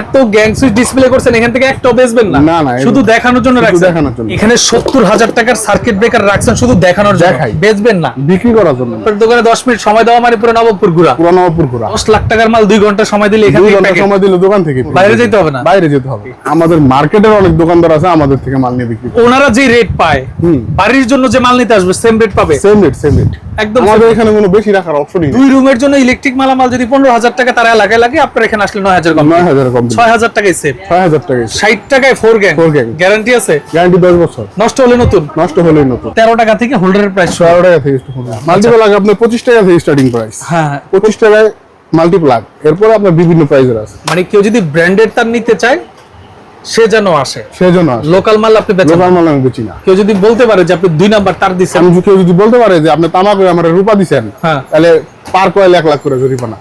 এত gang switch display করছেন এখান থেকে একটা বেচবেন না। না, না, শুধু দেখানোর জন্য রাখছেন। দেখানোর জন্য। এখানে সত্তর হাজার টাকার সার্কিট ব্রেকার রাখছেন শুধু দেখানোর জন্য। বেচবেন না। বিক্রি করার জন্য। আপনার দোকানে দশ মিনিট সময় দেওয়া মানে পুরো নবপুর ঘুরা। পুরানো অপুরপুরা দশ লাখ টাকার মাল দুই ঘণ্টা সময় দিলে এখান দুই থেকে ঘণ্টা সময় দিলে দোকান থেকে বাইরে যেতে হবে না? বাইরে যেতে হবে। আমাদের মার্কেটের অনেক দোকানদার আছে আমাদের থেকে মাল নিয়ে বিক্রি ওনারা যে রেট পায় বাড়ির জন্য যে মাল নিতে আসবে সেম রেট পাবে? সেম রেট সেম রেট একদম আমাদের এখানে কোনো বেশি রাখার অপশনই নেই। দুই রুমের জন্য ইলেকট্রিক মালামাল যদি পনেরো হাজার টাকা তারা এলাকায় লাগে আপনার এখানে আসলে নয় হাজার কম। হাজার কম ছয় হাজার টাকায় ছয় হাজার টাকা ষাট টাকায় ফোর গ্যাং। গ্যারান্টি আছে? গ্যারান্টি দশ বছর। নষ্ট হলে নতুন? নষ্ট হলেই নতুন। তেরো টাকা থেকে হোল্ডারের প্রাইস তেরো টাকা থেকে মাল্টিপ্লাগ আপনার পঁচিশ টাকা থেকে স্টার্টিং প্রাইস হ্যাঁ পঁচিশ টাকায় মাল্টিপ্লাগ এরপরে আপনার বিভিন্ন প্রাইসের আছে। মানে কেউ যদি ব্র্যান্ডেড তার নিতে চায় সে যেন আসে। সেজন্য লোকাল মাল আপনি বেচেন লোকাল মাল আমি বেচি না। কেউ যদি বলতে পারে যে আপনি দুই নাম্বার তার দিচ্ছেন আমি কেউ যদি বলতে পারে যে আপনি তামাক আমার রূপা দিছেন হ্যাঁ। তাহলে পার কয়েল এক লাখ করে জরিমানা।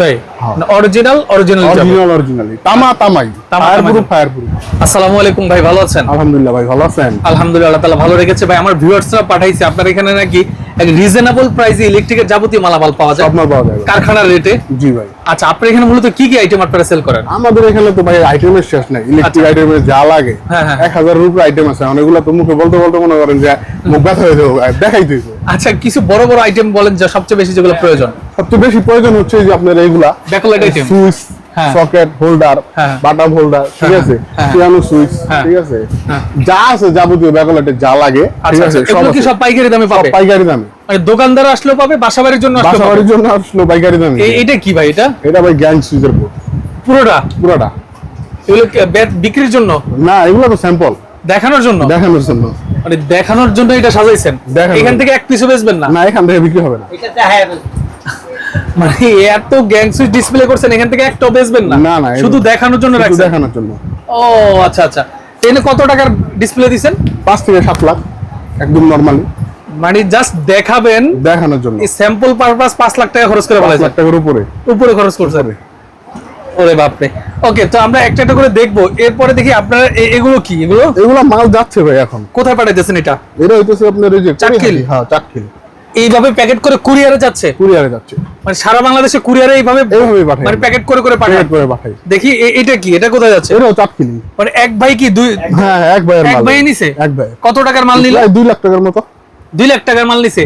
তাই? হ্যাঁ। অরিজিনাল অরিজিনাল অরিজিনাল অরিজিনালি তামা তামাই। তামা ফায়ার তামাই। প্রুফ ফায়ার প্রুফ আসসালামু আলাইকুম ভাই ভালো আছেন? আলহামদুলিল্লাহ ভাই ভালো আছেন? আলহামদুলিল্লাহ আল্লাহ তাআলা ভালো রেখেছে। ভাই আমার ভিউয়ার্সরা পাঠাইছে আপনার এখানে নাকি এক রিজনেবল প্রাইসে ইলেকট্রিকের যাবতীয় মালামাল পাওয়া যায়। আপনার পাওয়া যাবে কারখানার রেটে জি ভাই। আচ্ছা আপনার এখানে মূলত কি কি আইটেম আপনারা সেল করেন? আমাদের এখানে তো ভাই আইটেমের শেষ নাই। ইলেকট্রিক আইটেমের যা লাগে। আচ্ছা। হ্যাঁ, হ্যাঁ। এক হাজারের উপরে আইটেম আছে। অনেকগুলো তো মুখে বলতে বলতে মনে করেন যে মুখ ব্যথা হয়ে যাবে। দেখাই দিয়েছে আচ্ছা কিছু বড় বড় আইটেম বলেন যা সবচেয়ে বেশি যেগুলো প্রয়োজন। সবচেয়ে বেশি প্রয়োজন হচ্ছে যে আপনার এইগুলা। ব্যাকলাইট আইটেম সুইচ হ্যাঁ। সকেট হোল্ডার হ্যাঁ। বাটাম হোল্ডার ঠিক হ্যাঁ, আছে? হ্যাঁ। পিয়ানো সুইচ হ্যাঁ। ঠিক আছে? হ্যাঁ। যা আছে যাবতীয় ব্যাকলাইটের যা লাগে ঠিক আচ্ছা আছে আচ্ছা। কি সব পাইকারি দামে পাবে? সব পাইকারি দামে। মানে দোকানদার আসলেও পাবে বাসা বাড়ির জন্য আসলেও বাসা পাবে? বাড়ির জন্য আসলো পাইকারি দামে। এই- এইটা কি ভাই এটা? এটা ভাই গ্যাং সুইচের বোর্ড পুরোটা? পুরোটা। এগুলো বিক্রির জন্য? না এগুলো তো স্যাম্পল দেখানোর জন্য? দেখানোর জন্য। মানে দেখানোর জন্য এটা সাজাইছেন? এখান থেকে এক পিসও বেচবেন না? না এখান থেকে বিক্রি হবে না। মানে এত গ্যাং সুইচ ডিসপ্লে করছেন এখান থেকে একটাও বেচবেন না? না, না, শুধু দেখানোর জন্য রাখছেন? দেখানোর জন্য। ও আচ্ছা আচ্ছা। এনে কত টাকার ডিসপ্লে দিছেন? পাঁচ থেকে সাত লাখ একদম নর্মালি মানে জাস্ট দেখাবেন দেখানোর জন্য। এই স্যাম্পল পারপাস পাঁচ লাখ টাকা খরচ করে বলা লাখ টাকার উপরে। উপরে খরচ করছেন। ওরে বাপরে। ওকে তো আমরা একটা একটা করে দেখব। এরপরে দেখি আপনারা এগুলো কি? এগুলো? এগুলো মাল যাচ্ছে ভাই এখন। কোথায় পাঠাইতেছেন এটা? এটা হইতেছে আপনার এই যে? হ্যাঁ এইভাবে প্যাকেট করে কুরিয়ারে যাচ্ছে? কুরিয়ারে যাচ্ছে। মানে সারা বাংলাদেশে কুরিয়ারে এইভাবে এইভাবেই পাঠাই। মানে প্যাকেট করে করে পাঠায়? করে পাঠাই। দেখি এটা কি? এটা কোথায় যাচ্ছে? এটাও চাটখিলি মানে এক ভাই কি দুই হ্যাঁ এক ভাইয়ের এক ভাই নিছে? এক ভাই কত টাকার মাল নিল? প্রায় দুই লাখ টাকার মতো। দুই লাখ টাকার মাল নিছে।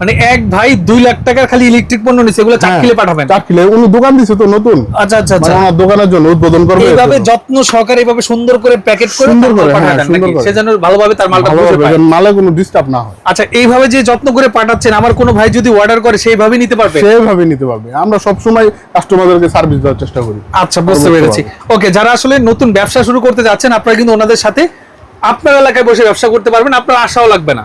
মানে এক ভাই দুই লাখ টাকার খালি ইলেকট্রিক পণ্য নিছে এগুলো হ্যাঁ, পাঠাবেন। উনি দোকান দিছে তো নতুন। আচ্ছা আচ্ছা মানে আচ্ছা ওনার দোকানের জন্য উদ্বোধন করবে এইভাবে যত্ন সহকারে এইভাবে সুন্দর করে প্যাকেট করে সুন্দর করে, হ্যাঁ, সুন্দর করে। সে যেন ভালোভাবে তার মালটা বুঝে পায়। মালে কোনো ডিস্টার্ব না হয়। আচ্ছা এইভাবে যে যত্ন করে পাঠাচ্ছেন আমার কোনো ভাই যদি অর্ডার করে সেইভাবে নিতে পারবে? সেভাবে নিতে পারবে। আমরা সব সময় কাস্টমারদেরকে সার্ভিস দেওয়ার চেষ্টা করি। আচ্ছা বুঝতে পেরেছি। ওকে যারা আসলে নতুন ব্যবসা শুরু করতে যাচ্ছেন আপনারা কিন্তু ওনাদের সাথে আপনার এলাকায় বসে ব্যবসা করতে পারবেন আপনার আশাও লাগবে না।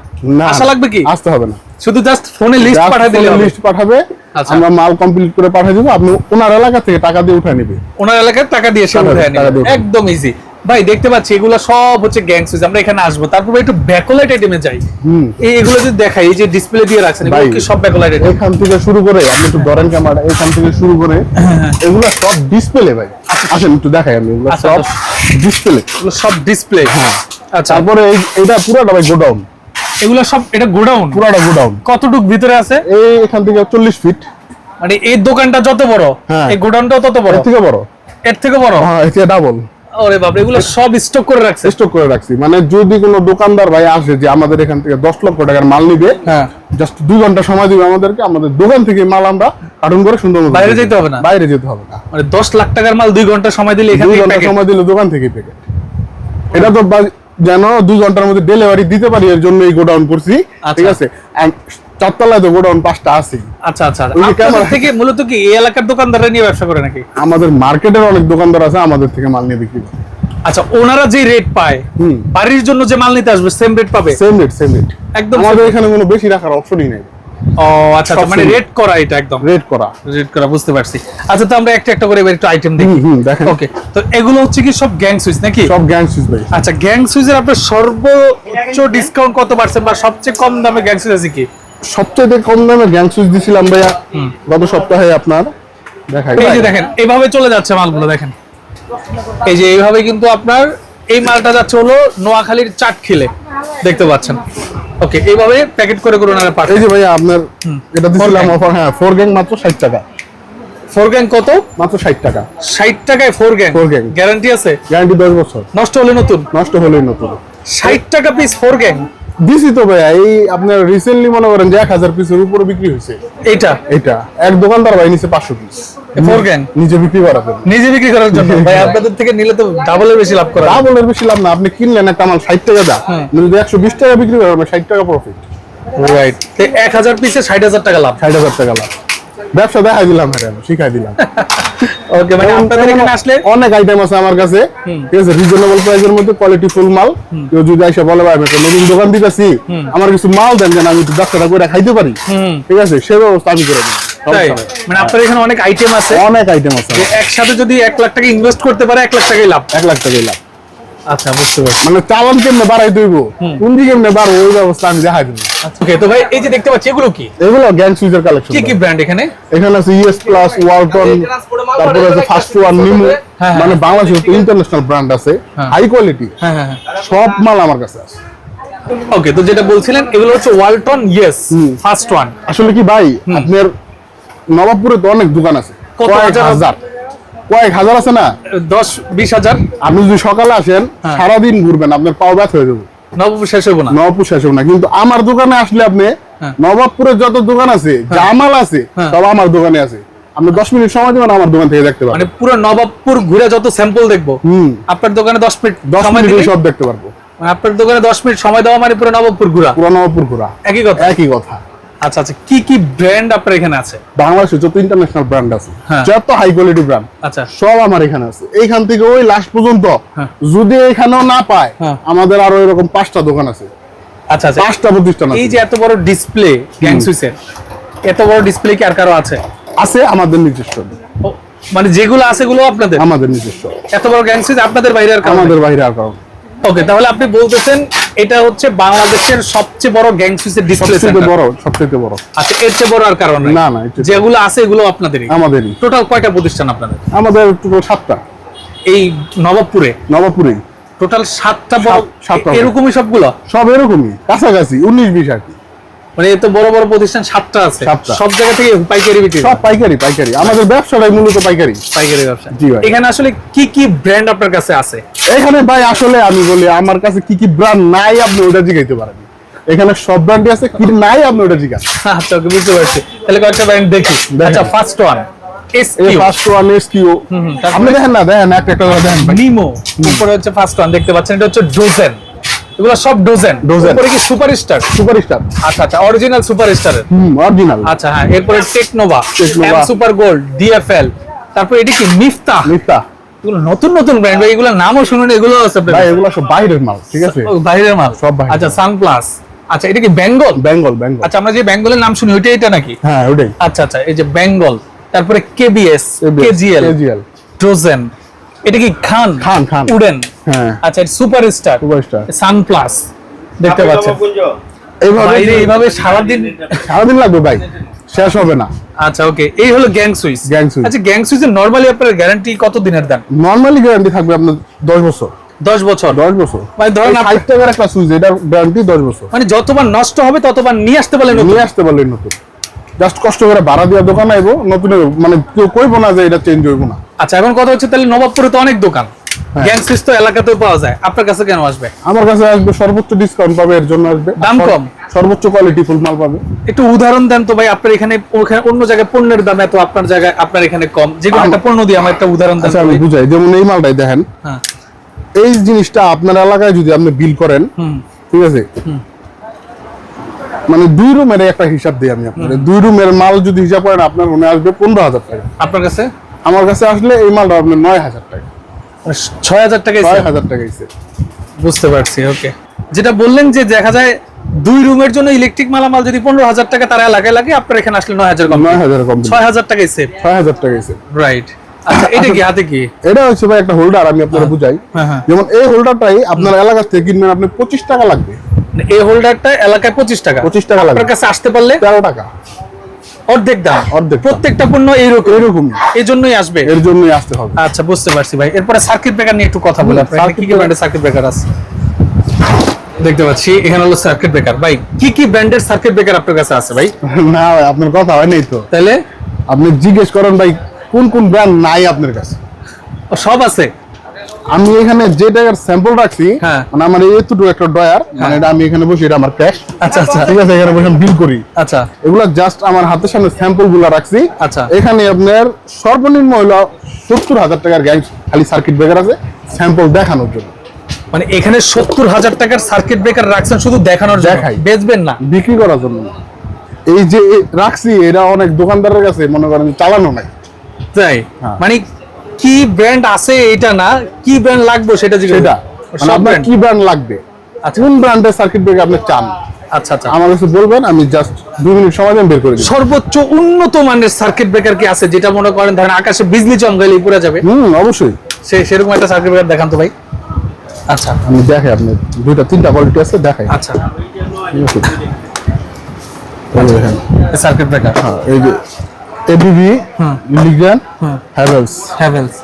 আশা লাগবে কি? আসতে হবে না। শুধু জাস্ট ফোনে লিস্ট পাঠিয়ে দিলে লিস্ট পাঠাবে আচ্ছা। আমরা মাল কমপ্লিট করে পাঠিয়ে দেবো আপনি ওনার এলাকা থেকে টাকা দিয়ে উঠে নেবে ওনার এলাকায় টাকা দিয়ে সে উঠায় নেবে। একদম ইজি ভাই দেখতে পাচ্ছি এগুলো সব হচ্ছে গ্যাং সুইচ আমরা এখানে আসব। তারপর একটু ব্যাকলাইট আইটেমে যাই। এই এগুলো যদি দেখাই এই যে ডিসপ্লে দিয়ে রাখছেন এগুলো কি সব ব্যাকলাইট আইটেম এখান থেকে শুরু করে আপনি একটু ধরেন ক্যামেরা এখান থেকে শুরু করে এগুলো সব ডিসপ্লে ভাই। আসেন একটু দেখাই আমি এগুলো আচ্ছা, সব আচ্ছা। ডিসপ্লে এগুলো সব ডিসপ্লে আচ্ছা তারপরে এটা পুরাটা ভাই গোডাউন। এগুলো সব এটা গোডাউন? পুরাটা গোডাউন। কতটুক ভিতরে আছে? এই এখান থেকে চল্লিশ ফিট। মানে এই দোকানটা যত বড় হ্যাঁ। এই গোডাউনটাও তত বড়? থেকে বড়। এর থেকে বড়? হ্যাঁ এটা ডাবল ওরে বাপ এগুলো সব স্টক করে রাখছে। স্টক করে রাখছি। মানে যদি কোনো দোকানদার ভাই আসে যে আমাদের এখান থেকে দশ লক্ষ টাকার মাল নিবে হ্যাঁ। জাস্ট দুই ঘণ্টা সময় দিবে আমাদেরকে আমাদের দোকান থেকে মাল আমরা কার্টুন করে সুন্দর মতো বাইরে যেতে হবে না? বাইরে যেতে হবে না। মানে দশ লাখ টাকার মাল দুই ঘণ্টা সময় দিলে এখান থেকে ঘণ্টা সময় দিলে দোকান থেকে প্যাকেট এটা তো যেন দু ঘণ্টার মধ্যে ডেলিভারি দিতে পারি এর জন্য এই গোডাউন করছি আচ্ছা। ঠিক আছে? চারতলায় তো গোডাউন পাঁচটা আছে। আচ্ছা আচ্ছা। থেকে মূলত কি এই এলাকার দোকানদাররা নিয়ে ব্যবসা করে নাকি? আমাদের মার্কেটের অনেক দোকানদার আছে আমাদের থেকে মাল নিয়ে বিক্রি করে। আচ্ছা ওনারা যে রেট পায়। বাড়ির জন্য যে মাল নিতে আসবে সেম রেট পাবে? সেম রেট সেম রেট একদম আমাদের এখানে কোনো বেশি রাখার অপশনই নেই। ও আচ্ছা আচ্ছা, মানে। করা এটা একদম। রেট করা। রেট করা বুঝতে পারছি। আচ্ছা তো আমরা একটা একটা করে এবার একটু আইটেম দেখি। হুম, হুম, দেখেন। ওকে তো এগুলো হচ্ছে কি সব গ্যাং সুইচ নাকি? সব গ্যাং সুইচ ভাই। আচ্ছা গ্যাং সুইচের আপনার সর্বোচ্চ ডিসকাউন্ট কত পার্সেন্ট বা সবচেয়ে কম দামে গ্যাং সুইচ আছে কি? সবচেয়ে কম দামে গ্যাং সুইচ দিছিলাম ভাইয়া গত সপ্তাহে আপনার। দেখাই। এই যে দেখেন এইভাবে চলে যাচ্ছে মালগুলো দেখেন। এই যে এইভাবে কিন্তু আপনার এই মালটা যাচ্ছে হলো নোয়াখালীর চাট খেলে দেখতে পাচ্ছেন। ওকে এইভাবে প্যাকেট করে করুন আর পাঠিয়ে। দিই যে ভাইয়া আপনার এটা দিছিলাম অফার হ্যাঁ ফোর গ্যাং মাত্র ষাট টাকা। ফোর গ্যাং কত? মাত্র ষাট টাকা। ষাট টাকায় four gang four gang guarantee আছে? গ্যারান্টি দশ বছর। নষ্ট হলে নতুন? নষ্ট হলে নতুন। ষাট টাকা পিস ফোর গ্যাং দিছি তো ভাই এই আপনার রিসেন্টলি মনে করেন যে এক হাজার পিসের উপরে বিক্রি হয়েছে। এটা এটা এক দোকানদার ভাই নিচে পাঁচশো পিস নিজে বিক্রি করার জন্য। নিজে বিক্রি করার জন্য? ভাই আপনাদের থেকে নিলে তো ডাবলের বেশি লাভ করা তা বলে বেশি লাভ না। আপনি কিনলেন একটা মাল ষাট টাকা দা যদি একশো বিশ টাকা বিক্রি করেন ষাট টাকা প্রফিট রাইট এক হাজার পিসে ষাট হাজার টাকা লাভ। ষাট হাজার টাকা লাভ। ব্যবসা দেখাই দিলাম হ্যাঁ শিখাই দিলাম। ওকে মানে আপনাদের এখানে আসলে অনেক আইটেম আছে আমার কাছে। ঠিক আছে রিজনেবল প্রাইসের মধ্যে কোয়ালিটি ফুল মাল। কেউ যদি এসে বলে ভাই একটা নতুন দোকান দিতেছি। আমার কিছু মাল দেন যেন আমি ব্যবসাটা করে খাইতে পারি। ঠিক আছে সে ব্যবস্থা আমি করে দিই। মানে আপনার এখানে অনেক আইটেম আছে। অনেক আইটেম আছে একসাথে যদি এক লাখ টাকা ইনভেস্ট করতে পারে এক লাখ টাকাই লাভ। এক লাখ টাকা লাভ। আচ্ছা বুঝতে পারছি। মানে চালান কেমনে বাড়াই দইব? কোন দিকে কেমনে বাড়বো ওই ব্যবস্থা আমি দেখাই দেবো। ওকে তো ভাই এই যে দেখতে পাচ্ছি এগুলো কি? এগুলো গ্যাং সুইচের কালেকশন কি কি ব্র্যান্ড এখানে? এখানে আছে ইএস প্লাস ওয়ালটন তারপরে আছে ফার্স্ট ওয়ান নিমু। হ্যাঁ। মানে বাংলাদেশের ইন্টারন্যাশনাল ব্র্যান্ড আছে। হ্যাঁ। হাই কোয়ালিটি হ্যাঁ হ্যাঁ সব মাল আমার কাছে আছে। ওকে তো যেটা বলছিলেন এগুলো হচ্ছে ওয়ালটন ইয়েস হুম। First one. আসলে কি ভাই আপনার নবাবপুরে তো অনেক দোকান আছে। কত হাজার? কয়েক হাজার আছে না? দশ বিশ হাজার। আপনি যদি সকালে আসেন হ্যাঁ। সারাদিন ঘুরবেন আপনার পাও ব্যথা হয়ে যাবে। নবপুর শেষ হব না। নবাবপুর শেষ হবে না। কিন্তু আমার দোকানে আসলে আপনি হ্যাঁ। নবাবপুরের যত দোকান আছে জামাল আছে হ্যাঁ। সব আমার দোকানে আছে। আপনি দশ মিনিট সময় দেবেন আমার দোকান থেকে দেখতে মানে পুরো নবাবপুর ঘুরে যত স্যাম্পল দেখব আপনার দোকানে দশ মিনিট দশ মিনিটে সব দেখতে পারব। মানে আপনার দোকানে দশ মিনিট সময় দেওয়া মানে পুরো নবাবপুর ঘুরা। পুরো নবাবপুর ঘোরা। একই কথা। একই কথা। আচ্ছা আচ্ছা কি কি ব্র্যান্ড আপনার এখানে আছে? বাংলাদেশে যত ইন্টারন্যাশনাল ব্র্যান্ড আছে হ্যাঁ। যত হাই কোয়ালিটি ব্র্যান্ড আচ্ছা। সব আমার এখানে আছে। এইখান থেকে ওই লাস্ট পর্যন্ত হ্যাঁ। যদি এখানেও না পায় হ্যাঁ। আমাদের আরও এরকম পাঁচটা দোকান আছে। আচ্ছা আচ্ছা। পাঁচটা প্রতিষ্ঠান এই যে এত বড় ডিসপ্লে গ্যাং এত বড় ডিসপ্লে কি আর কারও আছে? আছে আমাদের নিজস্ব। মানে যেগুলো আছে গুলো আপনাদের? আমাদের নিজস্ব। এত বড় গ্যাং সুইচ আপনাদের বাইরে আর আমাদের বাইরে আর কারণ ওকে তাহলে আপনি বলতেছেন এটা হচ্ছে বাংলাদেশের সবচেয়ে বড় গ্যাং সুইচের ডিসপ্লে সবচেয়ে বড় সবচেয়ে বড়। আচ্ছা এর চেয়ে বড় আর কারণ নাই? না, না, যেগুলো আছে এগুলো আপনাদেরই? আমাদেরই। টোটাল কয়টা প্রতিষ্ঠান আপনাদের? আমাদের টোটাল সাতটা। এই নবাবপুরে? নবাবপুরে টোটাল সাতটা বড়। এরকমই সবগুলো? সব এরকমই কাছাকাছি উনিশ বিশ আর কি। মানে এত বড় বড় প্রতিষ্ঠান সাতটা আছে। সব জায়গা থেকে পাইকারি বিক্রি সব পাইকারি পাইকারি। আমাদের ব্যবসাটাই মূলত পাইকারি। পাইকারি ব্যবসা। জি ভাই। এখানে আসলে কি কি ব্র্যান্ড আপনার কাছে আছে? এখানে ভাই আসলে আমি বলি আমার কাছে কি কি ব্র্যান্ড নাই আপনি ওটা জিগাইতে পারেন। এখানে সব ব্র্যান্ডই আছে কি নাই আপনি ওটা জিগান। আচ্ছা বুঝতে পারছি। তাহলে কয়েকটা ব্র্যান্ড দেখি। আচ্ছা ফার্স্ট ওয়ান ফার্স্ট ওয়ান এস আপনি দেখেন না দেখেন একটা একটা দেখেন নিমো উপরে হচ্ছে ফার্স্ট ওয়ান দেখতে পাচ্ছেন এটা হচ্ছে ডোজেন এগুলো সব ডোজেন Dozen। উপরে কি সুপারস্টার সুপারস্টার আচ্ছা আচ্ছা অরিজিনাল সুপারস্টারের হুম অরিজিনাল আচ্ছা হ্যাঁ এরপরে Technova. M super gold DFL তারপর এটি কি? মিফতা এগুলো নতুন নতুন ব্র্যান্ড ভাই এগুলো নামও শুনুন এগুলো আছে ভাই এগুলো সব বাইরের মাল ঠিক আছে? বাইরের মাল। সব বাইরের আচ্ছা সানপ্লাস আচ্ছা এটা কি বেঙ্গল বেঙ্গল বেঙ্গল আচ্ছা আমরা যে বেঙ্গলের নাম শুনি ওইটা এটা নাকি? হ্যাঁ ওটাই আচ্ছা আচ্ছা এই যে বেঙ্গল তারপরে কেবিএস কেজিএল কেজিএল ট্রোজেন এটা কি খান? খান, খান। উডেন? হ্যাঁ। আচ্ছা সুপার স্টার সুপারস্টার। সানপ্লাস। দেখতে পাচ্ছেন। এইভাবে এইভাবে সারাদিন সারাদিন লাগবে ভাই। শেষ হবে না। আচ্ছা ওকে। এই হলো গ্যাং সুইচ। Gang switch। আচ্ছা গ্যাং সুইচের নরমালি আপনার গ্যারান্টি কত দিনের দেন নর্মালি গ্যারান্টি থাকবে আপনার দশ বছর। দশ বছর? দশ বছর। মানে ধরেন আপ- ষাট টাকার একটা সুইচ এটার গ্যারান্টি দশ বছর। মানে যতবার নষ্ট হবে ততবার নিয়ে আসতে পারলেন নতুন। নিয়ে আসতে পারলেন নতুন। জাস্ট কষ্ট করে ভাড়া দিয়ে দোকান আইবো নতুন মানে কেউ কইবো না যে এটা চেঞ্জ হইবো না। আচ্ছা এখন কথা হচ্ছে তাহলে নবাবপুরে তো অনেক দোকান। হ্যাঁ। গ্যাং সুইচ তো এলাকাতেও পাওয়া যায়। আপনার কাছে কেন আসবে? আমার কাছে আসবে সর্বোচ্চ ডিসকাউন্ট পাবে এর জন্য আসবে। দাম কম? সর্বোচ্চ কোয়ালিটি ফুল মাল পাবে। একটু উদাহরণ দেন তো ভাই আপনার এখানে ওখানে অন্য জায়গায় পণ্যের দাম এত আপনার জায়গায় আপনার এখানে কম। যে কোনো একটা পণ্য দিয়ে আমার একটা উদাহরণ দেন আচ্ছা আমি বুঝাই। যেমন এই মালটাই দেখেন। হ্যাঁ। এই জিনিসটা আপনার এলাকায় যদি আপনি বিল করেন ঠিক আছে? মানে দুই রুমের একটা হিসাব দিই আমি আপনার দুই রুমের মাল যদি হিসাব করেন আপনার মনে আসবে পনেরো হাজার টাকা। আপনার কাছে? আমার কাছে আসলে এই মালটা আপনার নয় হাজার টাকা। মানে ছয় হাজার টাকা ছয় হাজার টাকা বুঝতে পারছি ওকে। যেটা বললেন যে দেখা যায় দুই রুমের জন্য ইলেকট্রিক মালামাল যদি পনেরো হাজার টাকা তারা এলাকায় লাগে আপনার এখানে আসলে নয় হাজার কম। নয় হাজার কম ছয় হাজার টাকাই সেভ ছয় হাজার রাইট আচ্ছা এটা কি হাতে কি? এটা হচ্ছে ভাই একটা হোল্ডার আমি আপনারা বুঝাই। হ্যাঁ, হ্যাঁ। যেমন এই হোল্ডারটাই আপনার এলাকা থেকে কিনবেন আপনি পঁচিশ টাকা লাগবে। এই হোল্ডারটা এলাকায় পঁচিশ টাকা। 25 টাকা। আপনার কাছে আসতে পারলে তেরো টাকা। অর্ধেক দাম। অর্ধেক। প্রত্যেকটা পণ্য এইরকম। এরকম এই জন্যই আসবে। এর জন্যই আসতে হবে। আচ্ছা বুঝতে পারছি ভাই। এরপরে সার্কিট ব্রেকার নিয়ে একটু কথা বলি আপনার কি কি ব্র্যান্ডের সার্কিট ব্রেকার আছে? দেখতে পাচ্ছি এখানে হলো সার্কিট ব্রেকার ভাই কি কি ব্র্যান্ডের সার্কিট ব্রেকার আপনার কাছে আছে ভাই? না আপনার কথা হয় নাই তো। তাহলে? আপনি জিজ্ঞেস করেন ভাই কোন কোন ব্র্যান্ড নাই আপনার কাছে? সব আছে? আমি এখানে যে টাকার স্যাম্পল রাখছি হ্যাঁ। মানে আমার এতটুকু একটা ড্রয়ার মানে এটা আমি এখানে বসে এটা আমার ক্যাশ আচ্ছা আচ্ছা। ঠিক আছে এখানে বসে আমি বিল করি। আচ্ছা। এগুলা জাস্ট আমার হাতের সামনে স্যাম্পলগুলা রাখছি। আচ্ছা। এখানে আপনার সর্বনিম্ন হলো সত্তর হাজার টাকার গ্যাস খালি সার্কিট ব্রেকার আছে স্যাম্পল দেখানোর জন্য। মানে এখানে সত্তর হাজার টাকার সার্কিট ব্রেকার রাখছেন শুধু দেখানোর জন্য? দেখাই। বেচবেন না? বিক্রি করার জন্য। এই যে রাখছি এটা অনেক দোকানদারের কাছে মনে করেন চালানো নাই। তাই? হ্যাঁ। মানে কি ব্র্যান্ড আছে এটা না কি ব্র্যান্ড লাগবে সেটা সেটা মানে আপনার কি ব্র্যান্ড লাগবে? আচ্ছা। কোন ব্র্যান্ডের সার্কিট ব্রেকার আপনি চান? আচ্ছা আচ্ছা। আমার কাছে বলবেন আমি জাস্ট দুই মিনিট সময় দেন বের করে দিই সর্বোচ্চ উন্নত মানের সার্কিট ব্রেকার কি আছে যেটা মনে করেন ধরেন আকাশে বিজলি চমকাইলে পুরো যাবে? হুম অবশ্যই। সে সেরকম একটা সার্কিট ব্রেকার দেখান তো ভাই। আচ্ছা। আমি দেখাই আপনি দুইটা তিনটা কোয়ালিটি আছে দেখাই। আচ্ছা। এই সার্কিট ব্রেকার হ্যাঁ, এই যে এবিবি। লিগ্রান। হ্যাভেলস হ্যাভেলস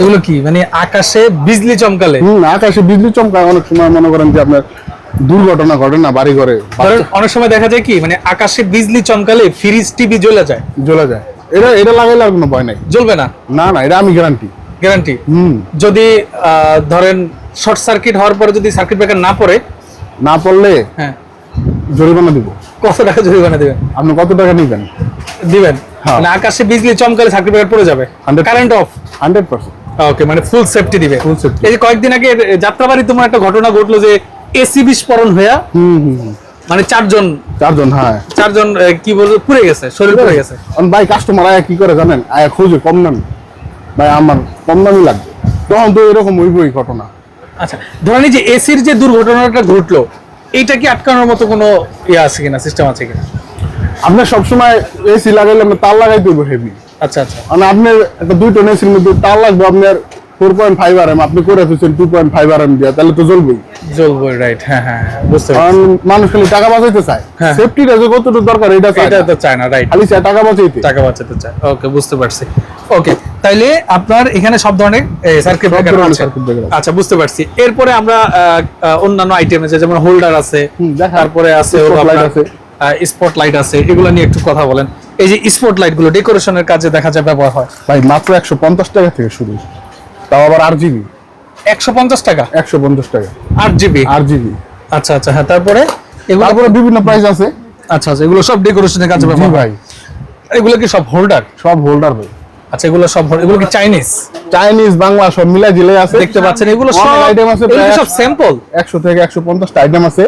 এগুলো কি? মানে আকাশে বিজলি চমকালে? হুম আকাশে বিদ্যুৎ চমকায়। অনেক সময় মনে করেন যে আপনার দুর্ঘটনা ঘটে না বাড়ি ঘরে অনেক সময় দেখা যায় কি মানে আকাশে বিজলি চমকালে ফ্রিজ টিভি জ্বলে যায়। জ্বলে যায়। এটা এটা লাগাইলে আর কোনো ভয় নাই। জ্বলবে না? না না এটা আমি গ্যারান্টি গ্যারান্টি হুম। যদি ধরেন শর্ট সার্কিট হওয়ার পরে যদি সার্কিট ব্রেকার না পড়ে? না পড়লে হ্যাঁ। জরিমানা দিব। কত টাকা জরিমানা দেবেন? আপনি কত টাকা নিবেন? দিবেন। মানে আকাশে বিজলি চমকালে সার্কিট ব্রেকার পড়ে যাবে। Current off hundred percent okay মানে ফুল সেফটি দিবে। Full safety। এই যে কয়েকদিন আগে যাত্রাবাড়ি তোমার একটা ঘটনা ঘটলো যে এসি বিস্ফোরণ হয়ে। মানে চারজন চারজন হ্যাঁ। চারজন কি বলব পুড়ে গেছে শরীর পুড়ে গেছে। ভাই কাস্টমার আয়া কি করে জানেন? আয়া খুঁজে কম দামি। ভাই আমার কম দামি লাগবে। তখন তো এরকম ঘটনা। আচ্ছা ধরেন যে এসির যে দুর্ঘটনাটা ঘটলো এইটা কি আটকানোর মতো কোনো ইয়ে আছে কিনা সিস্টেম আছে কিনা? আপনার সবসময় এসি লাগাইলে আপনার তার লাগাই দেবো হেভি আচ্ছা আচ্ছা। মানে আপনার একটা দুই টন এসির মধ্যে তার লাগবে আপনার four point five R M আপনি করে দিচ্ছেন two point five R M দিয়ে তাহলে তো জ্বলবেই। জ্বলবো রাইট হ্যাঁ হ্যাঁ হ্যাঁ, বুঝতে পারছি। মানুষ খালি টাকা বাঁচাইতে চায়। হ্যাঁ। সেফটিটা যে কতটুকু দরকার এটা এটা তো চায় না রাইট খালি চায় টাকা বাঁচাইতে। টাকা বাঁচাতে চায়। ওকে বুঝতে পারছি। ওকে তাইলে আপনার এখানে সব ধরনের সার্কিট ব্রেকার আছে। আচ্ছা বুঝতে পারছি। এরপরে আমরা অন্যান্য আইটেম আছে যেমন হোল্ডার আছে তারপরে আছে। আছে। স্পট লাইট আছে এগুলো নিয়ে একটু কথা বলেন। এই যে স্পট লাইটগুলো ডেকোরেশনের কাজে দেখা যায় ব্যবহার হয়। ভাই মাত্র একশো পঞ্চাশ টাকা থেকে শুরু। তাও আবার আর জিবি একশো পঞ্চাশ টাকা? একশো পঞ্চাশ টাকা। আট জিবি আর জিবি আচ্ছা আচ্ছা হ্যাঁ তারপরে? এগুলো তারপরে বিভিন্ন প্রাইস আছে। আচ্ছা আচ্ছা এগুলো সব ডেকোরেশনের কাজে ব্যবহার ভাই। এগুলো কি সব হোল্ডার সব হোল্ডার ভাই। আচ্ছা এগুলো সব এগুলো কি চাইনিজ চাইনিজ বাংলা সব মিলাই জিলে আছে। দেখতে পাচ্ছেন এগুলো সব আইটেম আছে এগুলো সব স্যাম্পল একশো থেকে একশো পঞ্চাশটা আইটেম আছে।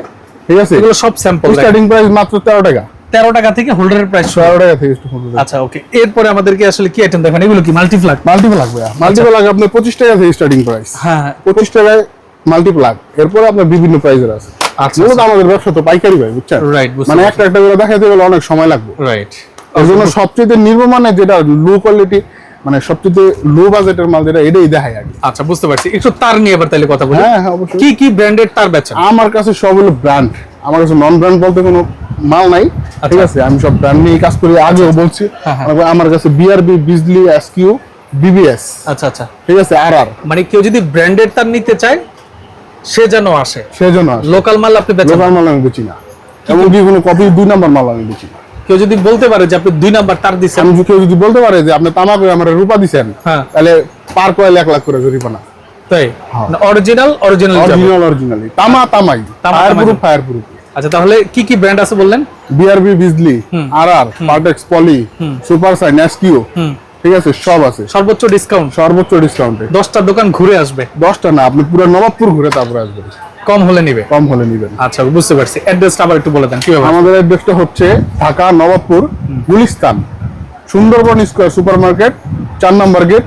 ঠিক আছে? এগুলো সব স্যাম্পল স্টার্টিং প্রাইস মাত্র তেরো টাকা। তেরো টাকা থেকে হোল্ডারের প্রাইস তেরো টাকা থেকে আচ্ছা ওকে এরপরে আমাদেরকে আসলে কি আইটেম দেখেন? এগুলো কি মাল্টিপ্লাগ মাল্টিপ্লাক ভাইয়া। মাল্টিপ্লাক আপনার পঁচিশ টাকা থেকে স্টার্টিং প্রাইস হ্যাঁ হ্যাঁ। পঁচিশ টাকায় মাল্টিপ্লাক এরপরে আপনার বিভিন্ন প্রাইসের আছে। আচ্ছা, মূলত আচ্ছা। আমাদের ব্যবসা তো পাইকারি ভাই বুঝছেন? রাইট মানে একটা একটা করে দেখাইতে গেলে অনেক সময় লাগবে। রাইট এর জন্য সবচেয়ে নির্মমানে যেটা লো কোয়ালিটি মানে সবচেয়ে লো বাজেটের মাল যেটা এটাই দেখায় আগে আচ্ছা বুঝতে পারছি। একটু তার নিয়ে এবার তাহলে কথা বলি। হ্যাঁ হ্যাঁ অবশ্যই। কি কি ব্র্যান্ডের তার বেচেন? আমার কাছে সব হলো ব্র্যান্ড আমার কাছে নন ব্র্যান্ড বলতে কোনো মাল নাই ঠিক আছে? আমি সব ব্র্যান্ড নিয়ে কাজ করি আগেও বলছি। হ্যাঁ, হ্যাঁ। আমার- কাছে বিআরবি বিজলি এসকিউ বিবিএস আচ্ছা আচ্ছা। ঠিক আছে? আর আর। মানে কেউ যদি ব্র্যান্ডের তার নিতে চায় সে যেন আসে। সে সেজন্য লোকাল মাল আপনি বেচেন? লোকাল মাল আমি বেচি না। এমনকি কোনো কপি দুই নাম্বার মাল আমি বেচি না। কেউ যদি বলতে পারে যে আপনি দুই নাম্বার তার দিচ্ছেন আমি কেউ যদি বলতে পারে যে আপনি তামাক আমার রূপা দিচ্ছেন হ্যাঁ। তাহলে পার কয়েল এক লাখ করে জরিমানা? তাই। অরিজিনাল অরিজিনাল অরিজিনাল অরিজিনালি তামা তামাই। তামা ফায়ার। প্রুফ ফায়ার প্রুফ আচ্ছা তাহলে কি কি ব্র্যান্ড আছে বললেন? বিআরবি বিজলি আর আর Partex poly super sign SQ ঠিক আছে সব আছে। সর্বোচ্চ ডিসকাউন্ট সর্বোচ্চ ডিসকাউন্টে দশটা দোকান ঘুরে আসবে। দশটা না আপনি পুরো নবাবপুর ঘুরে তারপরে আসবেন। কম হলে নিবে? কম হলে নিবেন। আচ্ছা বুঝতে পারছি। অ্যাড্রেসটা আবার একটু বলে দেন কীভাবে? আমাদের অ্যাড্রেসটা হচ্ছে Dhaka Nawabpur Gulistan. Sundarban square super market চার নম্বর গেট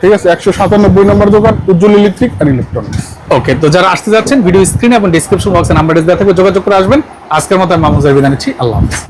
ঠিক আছে একশো সাতানব্বই নম্বর দোকান Ujjwal electric and electronics okay তো যারা আসতে যাচ্ছেন ভিডিও স্ক্রিনে এবং ডিসক্রিপশন বক্সে নাম্বার দেওয়া থাকবে যোগাযোগ করে আসবেন। আজকের মতো আমি মামুজার বিদায় নিচ্ছি আল্লাহ হাফিজ।